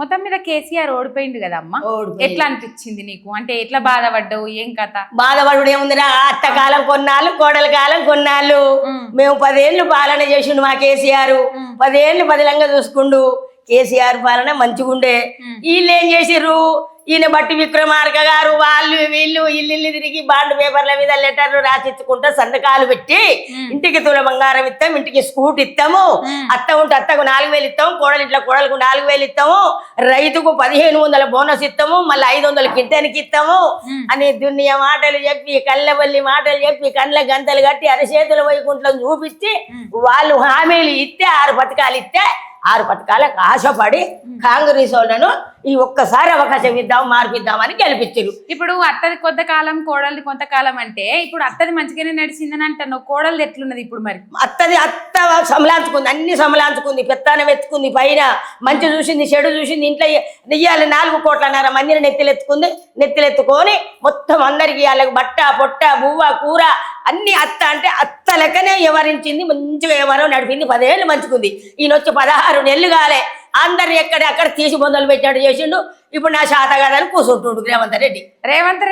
మొత్తం మీద కేసీఆర్ ఓడిపోయింది కదా అమ్మ ఓడిపోయింది. ఎట్లా అనిపించింది నీకు? అంటే ఎట్లా బాధపడ్డావు? ఏం కథ? బాధపడు ఏముందిరా? అత్త కాలం కొన్నాళ్ళు కోడల కాలం కొన్నాళ్ళు. మేము పదేళ్ళు పాలన చేసిండు మా కేసీఆర్. పదేళ్ళు పదిలంగా చూసుకుండు. కేసీఆర్ పాలన మంచిగుండే. వీళ్ళు ఏం చేసిర్రు? ఈయన బట్టి విక్రమార్క గారు వాళ్ళు వీళ్ళు ఇల్లు తిరిగి బాండ్ పేపర్ల మీద లెటర్లు రాసిచ్చుకుంటా సంతకాలు పెట్టి. ఇంటికి తుల బంగారం ఇస్తాం ఇంటికి స్కూట్ ఇస్తాము. అత్త ఉంటే అత్తకు నాలుగు వేలు ఇస్తాము కోడలు ఇంట్లో కోడలకు నాలుగు వేలు ఇస్తాము రైతుకు పదిహేను వందల బోనస్ ఇస్తాము మళ్ళీ ఐదు వందల కింటానికి ఇస్తాము. అని దున్నియ మాటలు చెప్పి కళ్ళబల్లి మాటలు చెప్పి కండ్ల గంతలు కట్టి అరచేతుల వైకుంఠం చూపించి వాళ్ళు హామీలు ఇస్తే ఆరు పథకాలు ఇస్తే ఆరు పథకాలకు ఆశపడి కాంగ్రెస్ వాళ్ళను ఈ ఒక్కసారి అవకాశం ఇద్దాం మార్పిద్దామని గెలిపించారు ఇప్పుడు అత్తది కొంతకాలం కోడలిది కొంతకాలం అంటే ఇప్పుడు అత్తది మంచిగానే నడిచిందని అంటాను కోడలిది ఎట్లున్నది ఇప్పుడు మరి? అత్తది అత్త సమలాంచుకుంది అన్ని సమలాంచుకుంది పెత్తానం ఎత్తుకుంది పైన మంచి చూసింది చెడు చూసింది ఇంట్లో నెయ్యాలి నాలుగు కోట్లన్నర మందిని నెత్తిలెత్తుకుంది. నెత్తిలెత్తుకొని మొత్తం అందరికి వాళ్ళకి బట్ట పొట్ట బువ్వ కూర అన్ని అత్త అంటే అత్త లెక్కనే వ్యవహరించింది మంచిగా వ్యవహారం నడిపింది. పదేళ్ళు మంచుకుంది. ఈయన వచ్చి పదహారు నెలలు కాలే. అందరిని ఎక్కడ అక్కడ తీసి బొందలు పెట్టినట్టు చేసిండు. ఇప్పుడు నా శాత కాదని కూర్చుంటుండు రేవంత్ రెడ్డి. రేవంత్ రెడ్డి